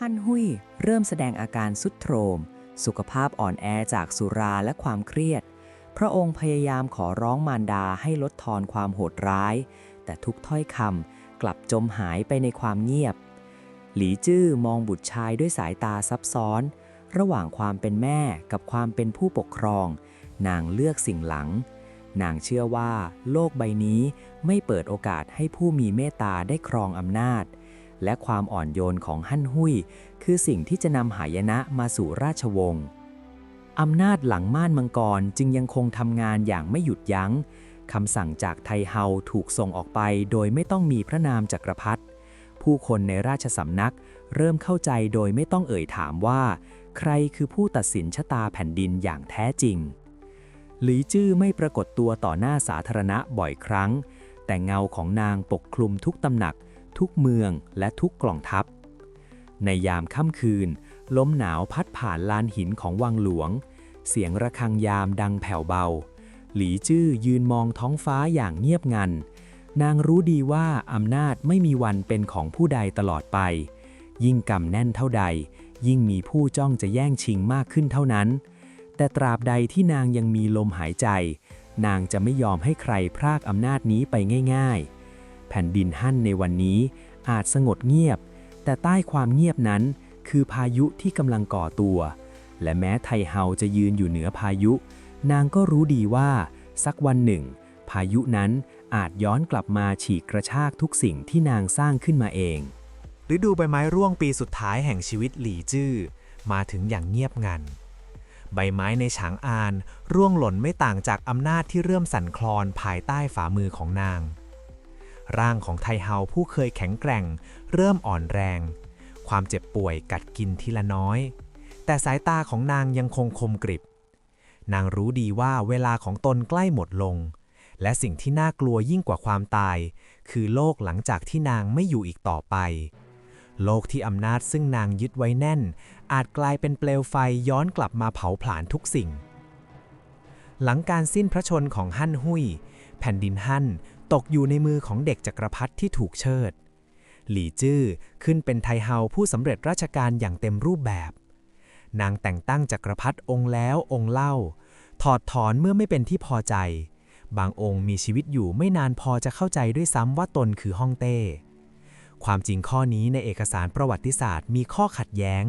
ฮั่นหุยเริ่มแสดงอาการสุดโทรม สุขภาพอ่อนแอจากสุราและความเครียด พระองค์พยายามขอร้องมารดาให้ลดทอนความโหดร้าย แต่ทุกถ้อยคำกลับจมหายไปในความเงียบ หลีจื้อมองบุตรชายด้วยสายตาซับซ้อน ระหว่างความเป็นแม่กับความเป็นผู้ปกครอง นางเลือกสิ่งหลัง นางเชื่อว่าโลกใบนี้ไม่เปิดโอกาสให้ผู้มีเมตตาได้ครองอำนาจ และความอ่อนโยนของฮั่นหุยคือสิ่งที่จะนำหายนะมาสู่ราชวงศ์อำนาจหลังม่านมังกรจึงยังคงทำงานอย่างไม่หยุดยัง้งคำสั่งจากไทเฮาถูกส่งออกไปโดยไม่ต้องมีพระนามจักรพรรดิผู้คนในราชสำนักเริ่มเข้าใจโดยไม่ต้องเอ่ยถามว่า ใครคือผู้ตัดสินชะตาแผ่นดินอย่างแท้จริง หลีจื้อไม่ปรากฏตัวต่อหน้าสาธารณะบ่อยครั้ง แต่เงาของนางปกคลุมทุกตำหนัก ทุกเมืองและทุกกล่องทัพ ในยามค่ำคืน ลมหนาวพัดผ่านลานหินของวังหลวง เสียงระฆังยามดังแผ่วเบา หลีจื้อยืนมองท้องฟ้าอย่างเงียบงัน นางรู้ดีว่าอำนาจไม่มีวันเป็นของผู้ใดตลอดไป ยิ่งกำแน่นเท่าใด ยิ่งมีผู้จ้องจะแย่งชิงมากขึ้นเท่านั้น แต่ตราบใดที่นางยังมีลมหายใจ นางจะไม่ยอมให้ใครพรากอำนาจนี้ไปง่าย ๆ ผ่นดินหั่นในวันนี้ อาจสงบเงียบ แต่ใต้ความเงียบนั้น คือพายุที่กำลังก่อตัว และแม้ไทเฮาจะยืนอยู่เหนือพายุ นางก็รู้ดีว่า สักวันหนึ่ง พายุนั้นอาจย้อนกลับมาฉีกกระชากทุกสิ่งที่นางสร้างขึ้นมาเองฤดูใบไม้ร่วงปีสุดท้ายแห่งชีวิตหลี่จื้อมาถึงอย่างเงียบงัน ใบไม้ในฉางอาน ร่วงหล่นไม่ต่างจากอำนาจที่เริ่มสั่นคลอนภายใต้ฝ่ามือของนาง ร่างของไทเฮาผู้เคยแข็งแกร่ง เริ่มอ่อนแรง ความเจ็บป่วยกัดกินทีละน้อย แต่สายตาของนางยังคงคมกริบ นางรู้ดีว่าเวลาของตนใกล้หมดลง และสิ่งที่น่ากลัวยิ่งกว่าความตาย คือโลกหลังจากที่นางไม่อยู่อีกต่อไป โลกที่อำนาจซึ่งนางยึดไว้แน่น อาจกลายเป็นเปลวไฟย้อนกลับมาเผาผลาญทุกสิ่งหลังการสิ้นพระชนของฮั่นหุย แผ่นดินฮั่น ตกอยู่ในมือของเด็กจักรพรรดิที่ถูกเชิด หลี่จื้อขึ้นเป็นไทเฮาผู้สำเร็จราชการอย่างเต็มรูปแบบ นางแต่งตั้งจักรพรรดิองค์แล้วองค์เล่า ถอดถอนเมื่อไม่เป็นที่พอใจ บางองค์มีชีวิตอยู่ไม่นานพอจะเข้าใจด้วยซ้ำว่าตนคือฮ่องเต้ ความจริงข้อนี้ในเอกสารประวัติศาสตร์มีข้อขัดแย้ง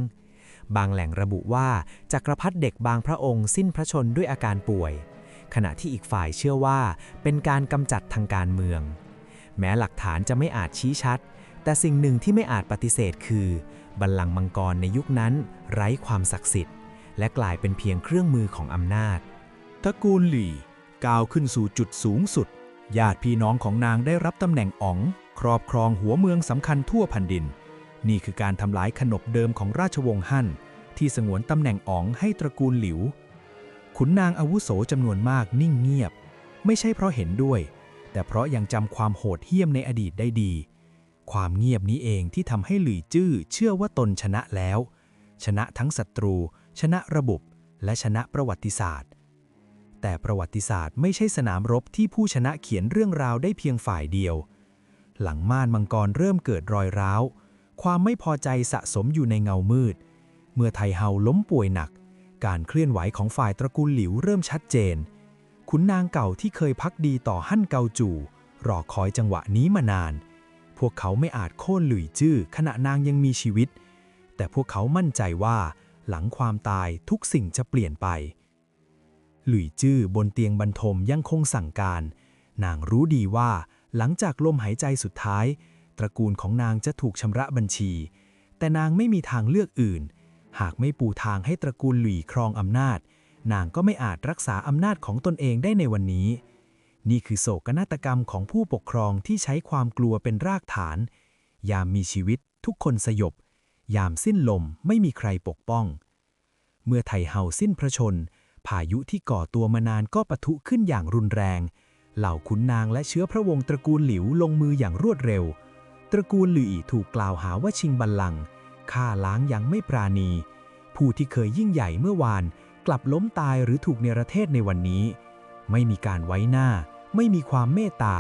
บางแหล่งระบุว่าจักรพรรดิเด็กบางพระองค์สิ้นพระชนด้วยอาการป่วย ขณะที่อีกฝ่ายเชื่อว่าเป็นการกำจัดทางการเมือง แม้หลักฐานจะไม่อาจชี้ชัด แต่สิ่งหนึ่งที่ไม่อาจปฏิเสธคือ บัลลังก์มังกรในยุคนั้น ไร้ความศักดิ์สิทธิ์ และกลายเป็นเพียงเครื่องมือของอำนาจตระกูลหลี่ก้าวขึ้นสู่จุดสูงสุด ญาติพี่น้องของนางได้รับตำแหน่งอ๋อง ครอบครองหัวเมืองสำคัญทั่วแผ่นดิน นี่คือการทำลายขนบเดิมของราชวงศ์ฮั่นที่สงวนตำแหน่งอ๋องให้ตระกูลหลิว ขุนนางอาวุโสจำนวนมากนิ่งเงียบ ไม่ใช่เพราะเห็นด้วย แต่เพราะยังจำความโหดเหี้ยมในอดีตได้ดี ความเงียบนี้เองที่ทำให้หลี่จื้อเชื่อว่าตนชนะแล้ว ชนะทั้งศัตรู ชนะระบบ และชนะประวัติศาสตร์ แต่ประวัติศาสตร์ไม่ใช่สนามรบที่ผู้ชนะเขียนเรื่องราวได้เพียงฝ่ายเดียว หลังม่านมังกรเริ่มเกิดรอยร้าว ความไม่พอใจสะสมอยู่ในเงามืด เมื่อไทเฮาล้มป่วยหนัก การเคลื่อนไหวของฝ่ายตระกูลหลิวเริ่มชัดเจน ขุนนางเก่าที่เคยพักดีต่อฮั่นเกาจู่รอคอยจังหวะนี้มานาน พวกเขาไม่อาจโค่นหลุยจื้อขณะนางยังมีชีวิต แต่พวกเขามั่นใจว่าหลังความตายทุกสิ่งจะเปลี่ยนไป หลุยจื้อบนเตียงบรรทมยังคงสั่งการ นางรู้ดีว่าหลังจากลมหายใจสุดท้าย ตระกูลของนางจะถูกชำระบัญชี แต่นางไม่มีทางเลือกอื่น หากไม่ปูทางให้ตระกูลหลุยครองอำนาจ นางก็ไม่อาจรักษาอำนาจของตนเองได้ในวันนี้ นี่คือโศกนาฏกรรมของผู้ปกครองที่ใช้ความกลัวเป็นรากฐาน ยามมีชีวิต ทุกคนสยบ ยามสิ้นลมไม่มีใครปกป้อง เมื่อไทเฮาสิ้นพระชน พายุที่ก่อตัวมานานก็ปะทุขึ้นอย่างรุนแรง เหล่าขุนนางและเชื้อพระวงศ์ตระกูลหลิวลงมืออย่างรวดเร็ว ตระกูลหลี่ถูกกล่าวหาว่าชิงบัลลังก์ ฆ่าล้างอย่างไม่ปราณี ผู้ที่เคยยิ่งใหญ่เมื่อวาน กลับล้มตายหรือถูกเนรเทศในวันนี้ ไม่มีการไว้หน้า ไม่มีความเมตตา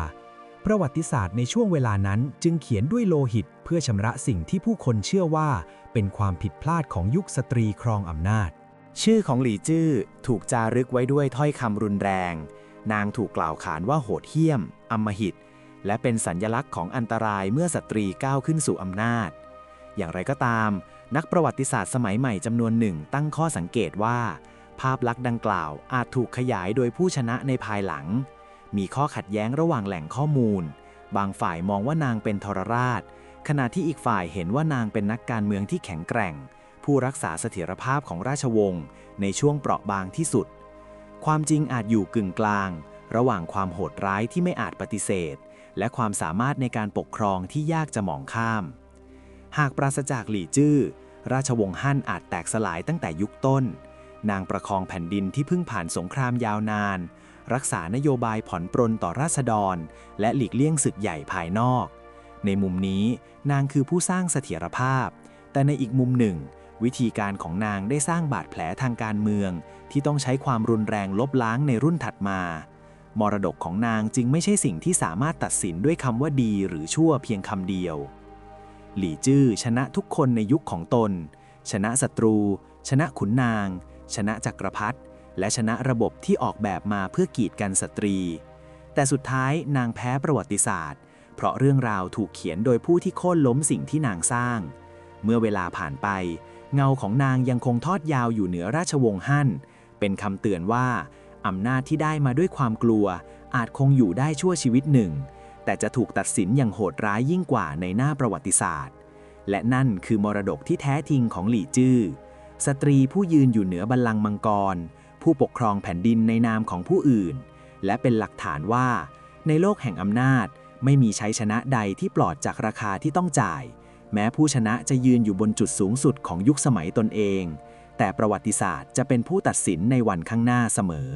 ประวัติศาสตร์ในช่วงเวลานั้นจึงเขียนด้วยโลหิตเพื่อชำระสิ่งที่ผู้คนเชื่อว่าเป็นความผิดพลาดของยุคสตรีครองอำนาจ ชื่อของหลี่จื้อถูกจารึกไว้ด้วยถ้อยคำรุนแรง นางถูกกล่าวขานว่าโหดเหี้ยมอำมหิตและเป็นสัญญลักษณ์ของอันตรายเมื่อสตรีก้าวขึ้นสู่อำนาจ อย่างไรก็ตาม นักประวัติศาสตร์สมัยใหม่จำนวนหนึ่งตั้งข้อสังเกตว่า ภาพลักษณ์ดังกล่าวอาจถูกขยายโดยผู้ชนะในภายหลัง มีข้อขัดแย้งระหว่างแหล่งข้อมูล บางฝ่ายมองว่านางเป็นทรราช ขณะที่อีกฝ่ายเห็นว่านางเป็นนักการเมืองที่แข็งแกร่ง ผู้รักษาเสถียรภาพของราชวงศ์ในช่วงเปราะบางที่สุด ความจริงอาจอยู่กึ่งกลาง ระหว่างความโหดร้ายที่ไม่อาจปฏิเสธ และความสามารถในการปกครองที่ยากจะมองข้าม หากปราศจากหลี่จื้อ ราชวงศ์ฮั่นอาจแตกสลายตั้งแต่ยุคต้น นางประคองแผ่นดินที่เพิ่งผ่านสงครามยาวนาน รักษานโยบายผ่อนปรนต่อราษฎร และหลีกเลี่ยงศึกใหญ่ภายนอก ในมุมนี้นางคือผู้สร้างเสถียรภาพ แต่ในอีกมุมหนึ่ง วิธีการของนางได้สร้างบาดแผลทางการเมือง ที่ต้องใช้ความรุนแรงลบล้างในรุ่นถัดมามรดกของนางจึงไม่ใช่สิ่งที่สามารถตัดสินด้วยคำว่าดีหรือชั่วเพียงคำเดียว หลี่จื้อชนะทุกคนในยุคของตน ชนะศัตรู ชนะขุนนาง ชนะจักรพรรดิและชนะระบบที่ออกแบบมาเพื่อกีดกันสตรี แต่สุดท้ายนางแพ้ประวัติศาสตร์ เพราะเรื่องราวถูกเขียนโดยผู้ที่โค่นล้มสิ่งที่นางสร้าง เมื่อเวลาผ่านไป เงาของนางยังคงทอดยาวอยู่เหนือราชวงศ์ฮั่น เป็นคำเตือนว่าอำนาจที่ได้มาด้วยความกลัว อาจคงอยู่ได้ชั่วชีวิตหนึ่ง แต่จะถูกตัดสินอย่างโหดร้ายยิ่งกว่าในหน้าประวัติศาสตร์ และนั่นคือมรดกที่แท้จริงของหลี่จื้อสตรีผู้ยืนอยู่เหนือบัลลังก์มังกร ผู้ปกครองแผ่นดินในนามของผู้อื่น และเป็นหลักฐานว่า ในโลกแห่งอำนาจ ไม่มีชัยชนะใดที่ปลอดจากราคาที่ต้องจ่าย แม้ผู้ชนะจะยืนอยู่บนจุดสูงสุดของยุคสมัยตนเอง แต่ประวัติศาสตร์จะเป็นผู้ตัดสินในวันข้างหน้าเสมอ